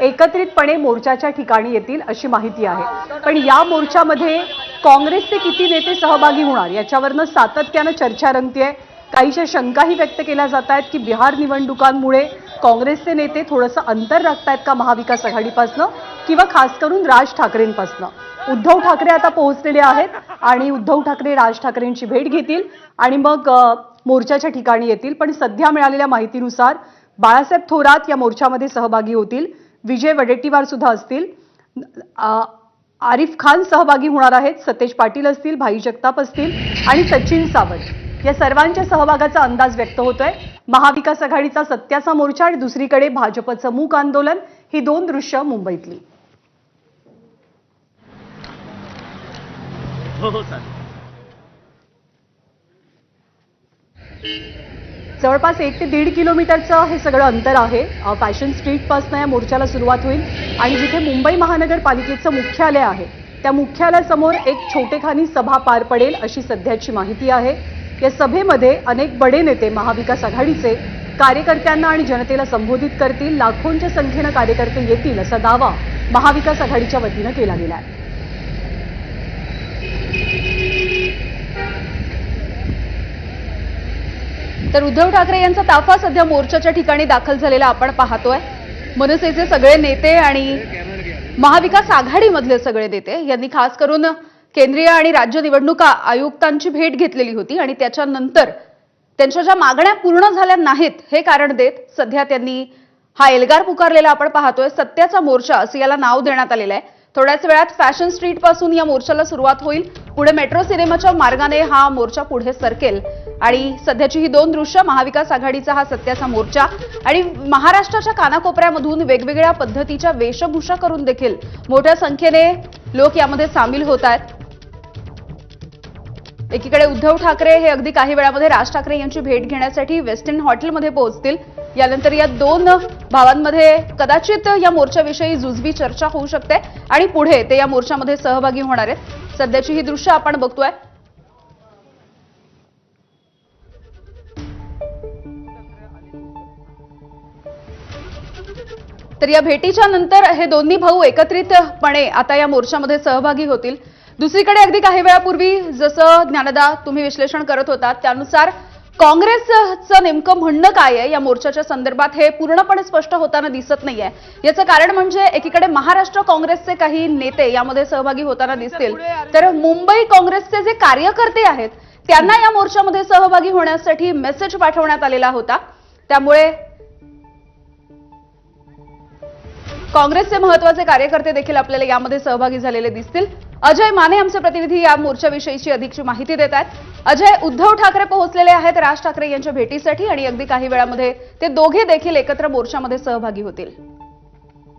एकत्रितपणे मोर्चाच्या ठिकाणी येतील अशी माहिती आहे. पण या मोर्चामध्ये काँग्रेसचे किती नेते सहभागी होणार? याच्यावरनं सातत्यानं चर्चा रंगतीये. काहीशा शंकाही व्यक्त केल्या जात आहेत की बिहार निवडणुकांमुळे काँग्रेसचे नेते थोडंसं अंतर राखतायत का महाविकास आघाडीपासनं? किंवा खास करून राज ठाकरेंपासनं? उद्धव ठाकरे आता पोहोचलेले आहेत आणि उद्धव ठाकरे राज ठाकरेंची भेट घेतील आणि मग मोर्चाच्या ठिकाणी येतील. पण सध्या मिळालेल्या माहितीनुसार बाळासाहेब थोरात या मोर्चामध्ये सहभागी होतील. विजय वडेट्टीवार सुद्धा असतील. आरिफ खान सहभागी होणार आहेत सतेज पाटील असतील भाई जगताप असतील आणि सचिन सावंत. या सर्वांच्या सहभागाचा अंदाज व्यक्त होतोय. महाविकास आघाडीचा सत्याचा मोर्चा आणि दुसरीकडे भाजपचं मूक आंदोलन ही दोन दृश्य मुंबईतली. हो हो चालेल. जवळपास एक ते दीड किलोमीटरचं हे सगळं अंतर आहे. फॅशन स्ट्रीटपासून या मोर्चाला सुरुवात होईल. आणि जिथे मुंबई महानगरपालिकेचं मुख्यालय आहे त्या मुख्यालयासमोर एक छोटेखानी सभा पार पडेल अशी सध्याची माहिती आहे. या सभेमध्ये अनेक बडे नेते महाविकास आघाडीचे कार्यकर्त्यांना आणि जनतेला संबोधित करतील. लाखोंच्या संख्येनं कार्यकर्ते येतील असा दावा महाविकास आघाडीच्या वतीनं केला गेला आहे तर उद्धव ठाकरे यांचा ताफा सध्या मोर्चाच्या ठिकाणी दाखल झालेला आपण पाहतोय. मनसेचे सगळे नेते आणि महाविकास आघाडीमधले सगळे नेते यांनी खास करून केंद्रीय आणि राज्य निवडणुका आयुक्तांची भेट घेतलेली होती आणि त्याच्यानंतर त्यांच्या ज्या मागण्या पूर्ण झाल्या नाहीत हे कारण देत सध्या त्यांनी हा एल्गार पुकारलेला आपण पाहतोय. सत्याचा मोर्चा असं याला नाव देण्यात आलेलं आहे. थोड्याच वेळात फॅशन स्ट्रीटपासून या मोर्चाला सुरुवात होईल. पुढे मेट्रो सिनेमाच्या मार्गाने हा मोर्चा पुढे सरकेल. आणि सध्याची ही दोन दृश्य महाविकास आघाडीचा हा सत्याचा मोर्चा आणि महाराष्ट्राच्या कानाकोपऱ्यामधून वेगवेगळ्या पद्धतीच्या वेशभूषा करून देखील मोठ्या संख्येने लोक यामध्ये सामील होत आहेत. एकीकडे उद्धव ठाकरे हे अगदी काही वेळामध्ये राज ठाकरे यांची भेट घेण्यासाठी वेस्टर्न हॉटेलमध्ये पोहोचतील. यानंतर या दोन भावांमध्ये कदाचित या मोर्चाविषयी जुजबी चर्चा होऊ शकते आणि पुढे ते या मोर्चामध्ये सहभागी होणार आहेत. सध्याची ही दृश्य आपण बघतोय. तर या भेटीच्या नंतर हे दोन्ही भाऊ एकत्रितपणे आता या मोर्चामध्ये सहभागी होतील. दुसरीकडे अगदी काही वेळापूर्वी जसं ज्ञानदा तुम्ही विश्लेषण करत होता त्यानुसार काँग्रेसचं नेमकं म्हणणं काय आहे? या मोर्चाच्या संदर्भात हे पूर्णपणे स्पष्ट होताना दिसत नाहीये. याचं कारण म्हणजे एकीकडे महाराष्ट्र काँग्रेसचे काही नेते यामध्ये सहभागी होताना दिसतील. तर मुंबई काँग्रेसचे जे कार्यकर्ते आहेत त्यांना या मोर्चामध्ये सहभागी होण्यासाठी मेसेज पाठवण्यात आलेला होता. त्यामुळे काँग्रेसचे महत्त्वाचे कार्यकर्ते देखील आपल्याला यामध्ये सहभागी झालेले दिसतील. अजय माने आमचे प्रतिनिधी या मोर्चाविषयीची अधिकची माहिती देत आहेत. अजय उद्धव ठाकरे पोहोचलेले आहेत राज ठाकरे यांच्या भेटीसाठी आणि अगदी काही वेळामध्ये ते दोघे देखील एकत्र मोर्चामध्ये सहभागी होतील.